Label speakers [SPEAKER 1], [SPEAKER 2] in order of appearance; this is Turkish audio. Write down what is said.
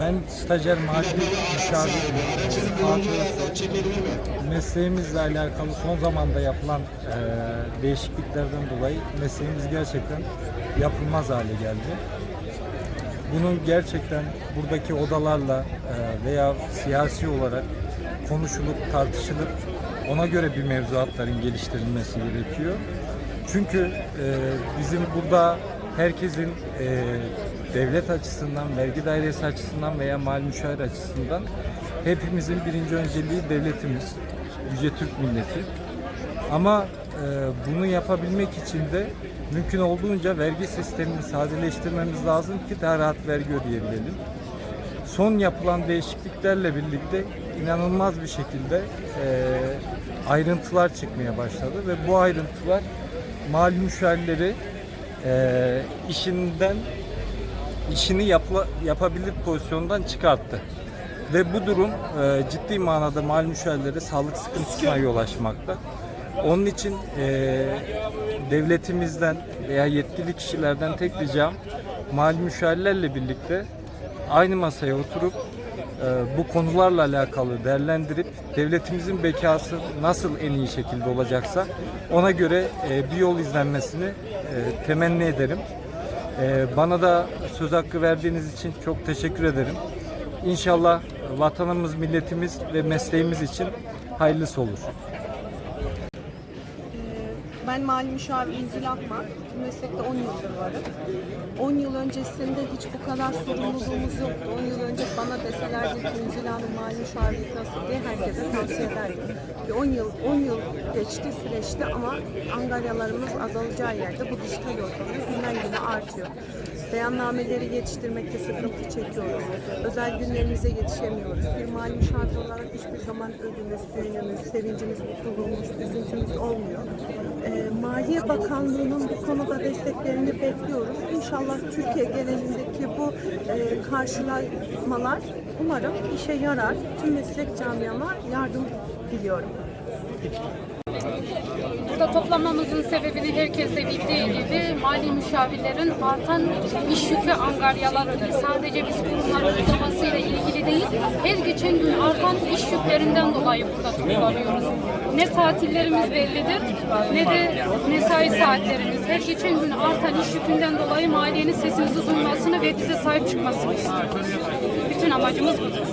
[SPEAKER 1] Ben stajyer maaşı müşavir. Mesleğimizle alakalı son zamanda yapılan e, değişikliklerden dolayı mesleğimiz gerçekten yapılmaz hale geldi. Bunun gerçekten buradaki odalarla e, veya siyasi olarak konuşulup tartışılıp ona göre bir mevzuatların geliştirilmesi gerekiyor. Çünkü e, bizim burada herkesin e, devlet açısından, vergi dairesi açısından veya mal müşavir açısından hepimizin birinci önceliği devletimiz, Yüce Türk milleti. Ama e, bunu yapabilmek için de mümkün olduğunca vergi sistemini sadeleştirmemiz lazım ki daha rahat vergi ödeyebilelim. Son yapılan değişikliklerle birlikte inanılmaz bir şekilde e, ayrıntılar çıkmaya başladı ve bu ayrıntılar mal müşavirleri e, işinden işini yapla, yapabilir pozisyondan çıkarttı. Ve bu durum e, ciddi manada mal müşavirleri sağlık sıkıntısına yol açmakta. Onun için e, devletimizden veya yetkili kişilerden tek ricam mal müşavirlerle birlikte aynı masaya oturup e, bu konularla alakalı değerlendirip devletimizin bekası nasıl en iyi şekilde olacaksa ona göre e, bir yol izlenmesini e, temenni ederim. E, bana da söz hakkı verdiğiniz için çok teşekkür ederim. İnşallah vatanımız, milletimiz ve mesleğimiz için hayırlısı olur.
[SPEAKER 2] Ben mali müşavir İnzil Akman. Meslekte 10 yıldır varım. 10 yıl öncesinde hiç bu kadar sorumluluğumuz yoktu. 10 yıl önce bana deselerdi ki İnzil Hanım mali müşavir nasıl diye herkese tavsiye ederdim. Bir 10 yıl, 10 yıl geçti süreçte ama angaryalarımız azalacağı yerde bu dijital ortamda günden güne artıyor. Beyannameleri yetiştirmekte sıkıntı çekiyoruz. Özel günlerimize yetişemiyoruz. Bir mali müşavir olarak hiçbir zaman ödümüz, düğünümüz, sevincimiz, mutluluğumuz, üzüntümüz olmuyor. Ee, Maliye Bakanlığı'nın bu konuda desteklerini bekliyoruz. İnşallah Türkiye genelindeki bu e, karşılamalar umarım işe yarar. Tüm meslek camiama yardım diliyorum.
[SPEAKER 3] Burada toplanmamızın sebebini herkes de bildiği gibi mali müşavirlerin artan iş yükü angaryalarıdır. Sadece biz kurumların uzamasıyla ilgili değil, her geçen gün artan iş yüklerinden dolayı burada toplanıyoruz. Ne tatillerimiz bellidir, ne de mesai saatlerimiz. Her geçen gün artan iş yükünden dolayı maliyenin sesimizi duymasını ve bize sahip çıkmasını istiyoruz. Bütün amacımız budur.